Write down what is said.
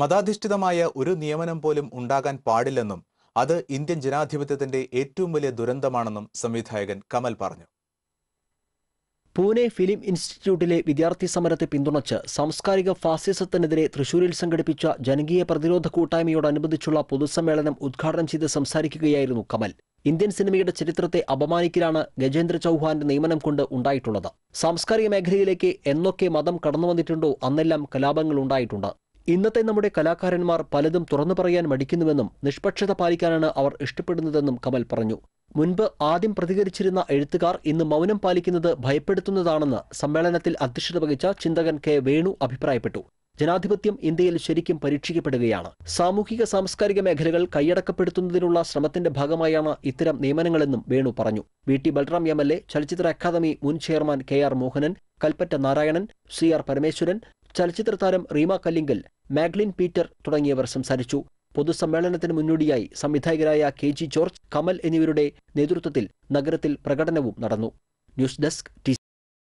മതാധിഷ്ഠിതമായ ഒരു നിയമനം പോലും ഉണ്ടാകാൻ പാടില്ലെന്നും അത് ഇന്ത്യൻ ജനാധിപത്യത്തിന്റെ ഏറ്റവും വലിയ ദുരന്തമാണെന്നും സംവിധായകൻ കമൽ പറഞ്ഞു. പൂനെ ഫിലിം ഇൻസ്റ്റിറ്റ്യൂട്ടിലെ വിദ്യാർത്ഥി സമരത്തെ പിന്തുണച്ച് സാംസ്കാരിക ഫാസിസത്തിനെതിരെ തൃശൂരിൽ സംഘടിപ്പിച്ച ജനകീയ പ്രതിരോധ കൂട്ടായ്മയോടനുബന്ധിച്ചുള്ള പൊതുസമ്മേളനം ഉദ്ഘാടനം ചെയ്ത് സംസാരിക്കുകയായിരുന്നു കമൽ. ഇന്ത്യൻ സിനിമയുടെ ചരിത്രത്തെ അപമാനിക്കലാണ് ഗജേന്ദ്ര ചൗഹാന്റെ നിയമനം കൊണ്ട് ഉണ്ടായിട്ടുള്ളത്. സാംസ്കാരിക മേഖലയിലേക്ക് എന്നൊക്കെ മതം കടന്നു വന്നിട്ടുണ്ടോ അന്നെല്ലാം കലാപങ്ങൾ ഉണ്ടായിട്ടുണ്ട്. ഇന്നത്തെ നമ്മുടെ കലാകാരന്മാർ പലതും തുറന്നു പറയാൻ മടിക്കുന്നുവെന്നും നിഷ്പക്ഷത പാലിക്കാനാണ് അവർ ഇഷ്ടപ്പെടുന്നതെന്നും കമൽ പറഞ്ഞു. മുൻപ് ആദ്യം പ്രതികരിച്ചിരുന്ന എഴുത്തുകാർ ഇന്ന് മൗനം പാലിക്കുന്നത് ഭയപ്പെടുത്തുന്നതാണെന്ന് സമ്മേളനത്തിൽ അധ്യക്ഷത വഹിച്ച ചിന്തകൻ കെ വേണു അഭിപ്രായപ്പെട്ടു. ജനാധിപത്യം ഇന്ത്യയിൽ ശരിക്കും പരീക്ഷിക്കപ്പെടുകയാണ്. സാമൂഹിക സാംസ്കാരിക മേഖലകൾ കൈയടക്കപ്പെടുത്തുന്നതിനുള്ള ശ്രമത്തിന്റെ ഭാഗമായാണ് ഇത്തരം നിയമനങ്ങളെന്നും വേണു പറഞ്ഞു. V T Balram M L A ചലച്ചിത്ര അക്കാദമി മുൻ chairman K R Mohanan Kalpetta Narayanan C R Parameswaran ചലച്ചിത്ര താരം റീമ കല്ലിങ്കൽ മാഗ്ലിൻ പീറ്റർ തുടങ്ങിയവർ സംസാരിച്ചു. പൊതുസമ്മേളനത്തിന് മുന്നോടിയായി സംവിധായകരായ കെ ജി ജോർജ് കമൽ എന്നിവരുടെ നേതൃത്വത്തിൽ നഗരത്തിൽ പ്രകടനവും നടന്നു. News desk T